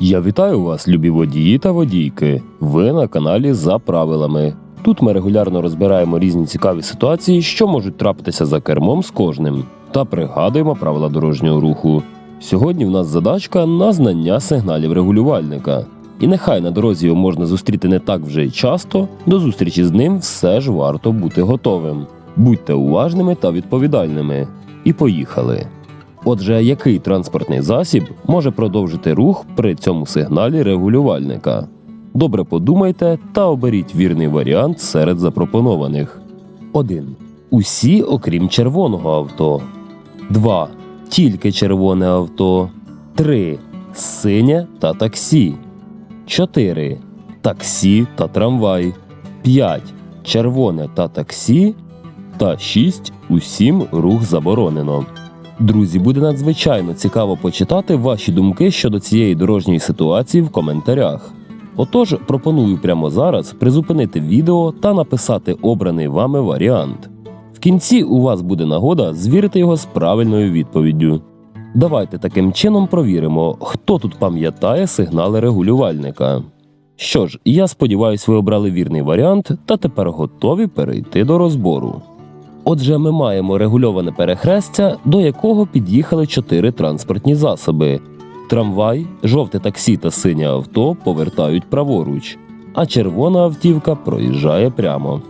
Я вітаю вас, любі водії та водійки. Ви на каналі за правилами. Тут ми регулярно розбираємо різні цікаві ситуації, що можуть трапитися за кермом з кожним, та пригадуємо правила дорожнього руху. Сьогодні в нас задачка на знання сигналів регулювальника. І нехай на дорозі його можна зустріти не так вже й часто, до зустрічі з ним все ж варто бути готовим. Будьте уважними та відповідальними. І поїхали. Отже, який транспортний засіб може продовжити рух при цьому сигналі регулювальника? Добре подумайте та оберіть вірний варіант серед запропонованих. 1. Усі, окрім червоного авто. 2. Тільки червоне авто. 3. Синє та таксі. 4. Таксі та трамвай. 5. Червоне та таксі. Та 6. Усім рух заборонено. Друзі, буде надзвичайно цікаво почитати ваші думки щодо цієї дорожньої ситуації в коментарях. Отож, пропоную прямо зараз призупинити відео та написати обраний вами варіант. В кінці у вас буде нагода звірити його з правильною відповіддю. Давайте таким чином провіримо, хто тут пам'ятає сигнали регулювальника. Що ж, я сподіваюся, ви обрали вірний варіант та тепер готові перейти до розбору. Отже, ми маємо регульоване перехрестя, до якого під'їхали чотири транспортні засоби: трамвай, жовте таксі та синє авто повертають праворуч, а червона автівка проїжджає прямо.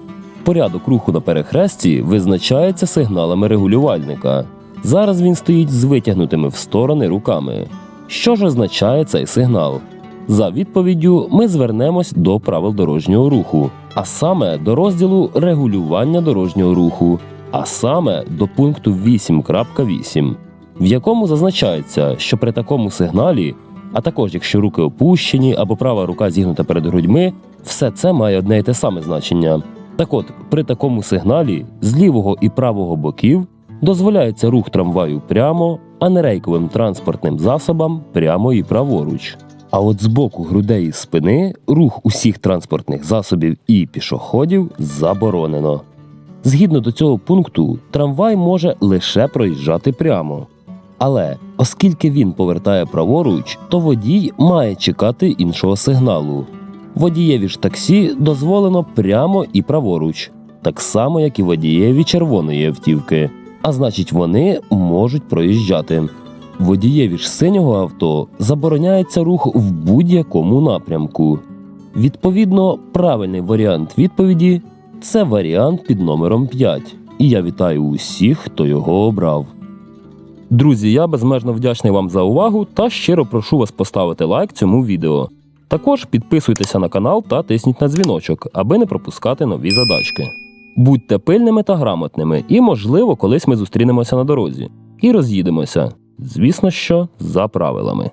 Порядок руху на перехресті визначається сигналами регулювальника. Зараз він стоїть з витягнутими в сторони руками. Що ж означає цей сигнал? За відповіддю ми звернемось до правил дорожнього руху, а саме до розділу регулювання дорожнього руху, а саме до пункту 8.8, в якому зазначається, що при такому сигналі, а також якщо руки опущені або права рука зігнута перед грудьми, все це має одне й те саме значення. Так от, при такому сигналі з лівого і правого боків дозволяється рух трамваю прямо, а не рейковим транспортним засобам прямо і праворуч. А от з боку грудей і спини рух усіх транспортних засобів і пішоходів заборонено. Згідно до цього пункту, трамвай може лише проїжджати прямо. Але оскільки він повертає праворуч, то водій має чекати іншого сигналу. Водієві ж таксі дозволено прямо і праворуч, так само як і водієві червоної автівки, а значить, вони можуть проїжджати. Водієві ж синього авто забороняється рух в будь-якому напрямку. Відповідно, правильний варіант відповіді це варіант під номером 5. І я вітаю усіх, хто його обрав. Друзі, я безмежно вдячний вам за увагу та щиро прошу вас поставити лайк цьому відео. Також підписуйтеся на канал та тисніть на дзвіночок, аби не пропускати нові задачки. Будьте пильними та грамотними, і, можливо, колись ми зустрінемося на дорозі і роз'їдемося. Звісно, що за правилами.